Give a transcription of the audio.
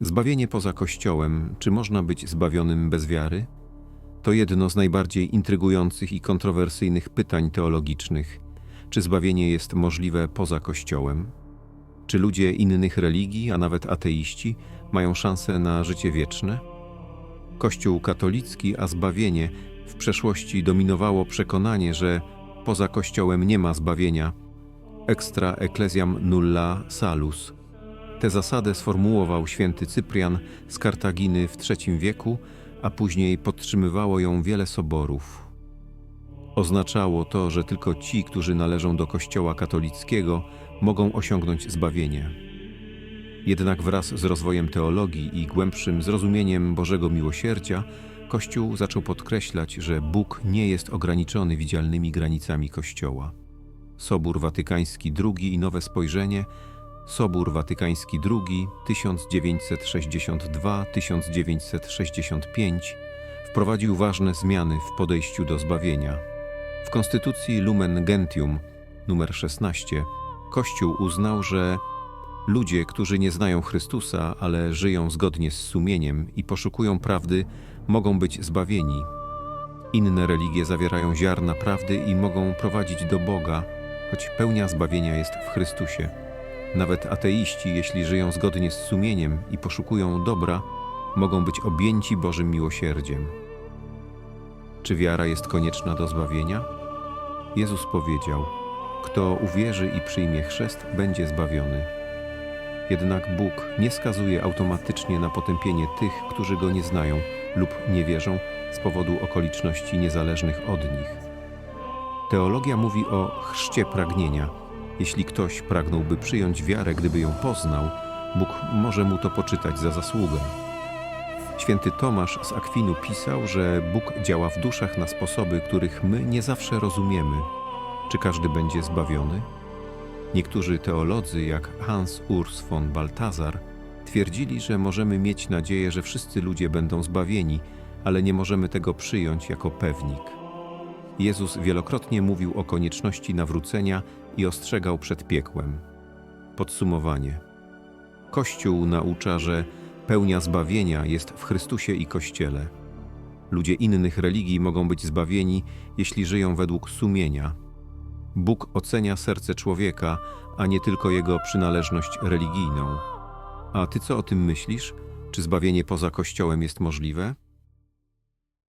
Zbawienie poza Kościołem, czy można być zbawionym bez wiary? To jedno z najbardziej intrygujących i kontrowersyjnych pytań teologicznych. Czy zbawienie jest możliwe poza Kościołem? Czy ludzie innych religii, a nawet ateiści, mają szansę na życie wieczne? Kościół katolicki, a zbawienie w przeszłości dominowało przekonanie, że poza Kościołem nie ma zbawienia. Extra ecclesiam nulla salus. Tę zasadę sformułował święty Cyprian z Kartaginy w III wieku, a później podtrzymywało ją wiele soborów. Oznaczało to, że tylko ci, którzy należą do Kościoła katolickiego, mogą osiągnąć zbawienie. Jednak wraz z rozwojem teologii i głębszym zrozumieniem Bożego miłosierdzia, Kościół zaczął podkreślać, że Bóg nie jest ograniczony widzialnymi granicami Kościoła. Sobór Watykański II i Nowe Spojrzenie, Sobór Watykański II 1962-1965 wprowadził ważne zmiany w podejściu do zbawienia. W Konstytucji Lumen Gentium nr 16 Kościół uznał, że ludzie, którzy nie znają Chrystusa, ale żyją zgodnie z sumieniem i poszukują prawdy, mogą być zbawieni. Inne religie zawierają ziarna prawdy i mogą prowadzić do Boga, choć pełnia zbawienia jest w Chrystusie. Nawet ateiści, jeśli żyją zgodnie z sumieniem i poszukują dobra, mogą być objęci Bożym miłosierdziem. Czy wiara jest konieczna do zbawienia? Jezus powiedział: Kto uwierzy i przyjmie chrzest, będzie zbawiony. Jednak Bóg nie skazuje automatycznie na potępienie tych, którzy go nie znają lub nie wierzą z powodu okoliczności niezależnych od nich. Teologia mówi o chrzcie pragnienia. Jeśli ktoś pragnąłby przyjąć wiarę, gdyby ją poznał, Bóg może mu to poczytać za zasługę. Święty Tomasz z Akwinu pisał, że Bóg działa w duszach na sposoby, których my nie zawsze rozumiemy. Czy każdy będzie zbawiony? Niektórzy teolodzy, jak Hans Urs von Balthasar, twierdzili, że możemy mieć nadzieję, że wszyscy ludzie będą zbawieni, ale nie możemy tego przyjąć jako pewnik. Jezus wielokrotnie mówił o konieczności nawrócenia i ostrzegał przed piekłem. Podsumowanie. Kościół naucza, że pełnia zbawienia jest w Chrystusie i Kościele. Ludzie innych religii mogą być zbawieni, jeśli żyją według sumienia. Bóg ocenia serce człowieka, a nie tylko jego przynależność religijną. A ty co o tym myślisz? Czy zbawienie poza Kościołem jest możliwe?